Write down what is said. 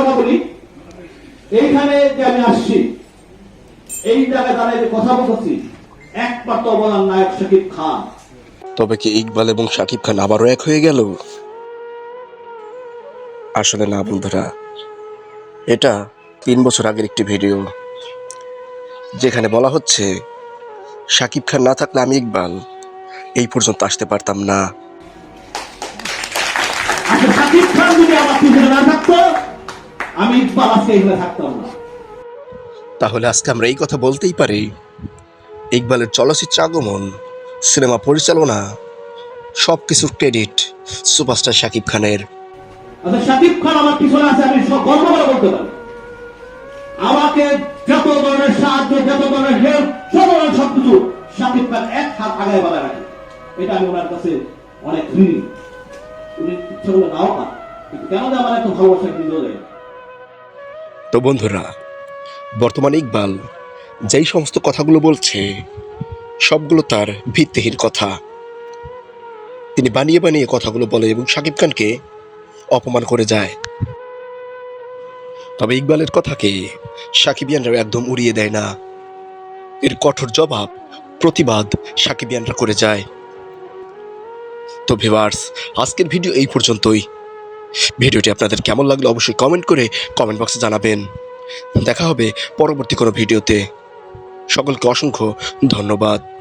কথা বলি? এইখানে যে আমি আসছি এই জায়গায় দাঁড়িয়ে কথা বলতেছি একমাত্র অবদান নায়ক শাকিব খান। তবে কি ইকবাল এবং শাকিব খান আবারও এক হয়ে গেল? আসলে না বন্ধুরা এটা তিন বছর আগের একটি ভিডিও যেখানে বলা হচ্ছে শাকিব খান না থাকলে আমি ইকবাল এই পর্যন্ত আসতে পারতাম না। আচ্ছা শাকিব খান যদি আমার পিছনে না থাকতো আমি ইকবাল আজকে থাকতাম না। তাহলে আজকে আমরা এই কথা বলতেই পারি। ইকবালের চলচ্চিত্র আগমন সিনেমা পরিচালনা সব কিছুর ক্রেডিট সুপারস্টার শাকিব খানের। আচ্ছা শাকিব খান আমার পিছনে আছে আমি সব গর্ব করে বলতে পারি। আমাকে যত ধরনের সাহায্য যত ধরনের হেল্প সব ধরনের সবকিছু শাকিব খান এক হাত আগায় রাখে। এটা আমি ওনার কাছে অনেক ঋণী। উনি ইচ্ছা করলে নাও পান। কিন্তু কেন যে আমার এত ভালোবাসা কিন্তু দেয় তো বন্ধুরা, বর্তমানে ইকবাল যেই সমস্ত কথাগুলো বলছে, সবগুলো তার ভিত্তিহীন কথা। তিনি বানিয়ে বানিয়ে কথাগুলো বলে এবং শাকিব খানকে অপমান করে যায়। তবে ইকবালের কথাকে সাকিবিয়ানরা একদম উড়িয়ে দেয় না। এর কঠোর জবাব প্রতিবাদ সাকিবিয়ানরা করে যায়। তো ভিভার্স আজকের ভিডিও এই পর্যন্তই। ভিডিওটি আপনাদের কেমন লাগল অবশ্যই কমেন্ট করে কমেন্ট বক্সে জানাবেন। দেখা হবে পরবর্তী কোনো ভিডিওতে। সকলকে অসংখ্য ধন্যবাদ।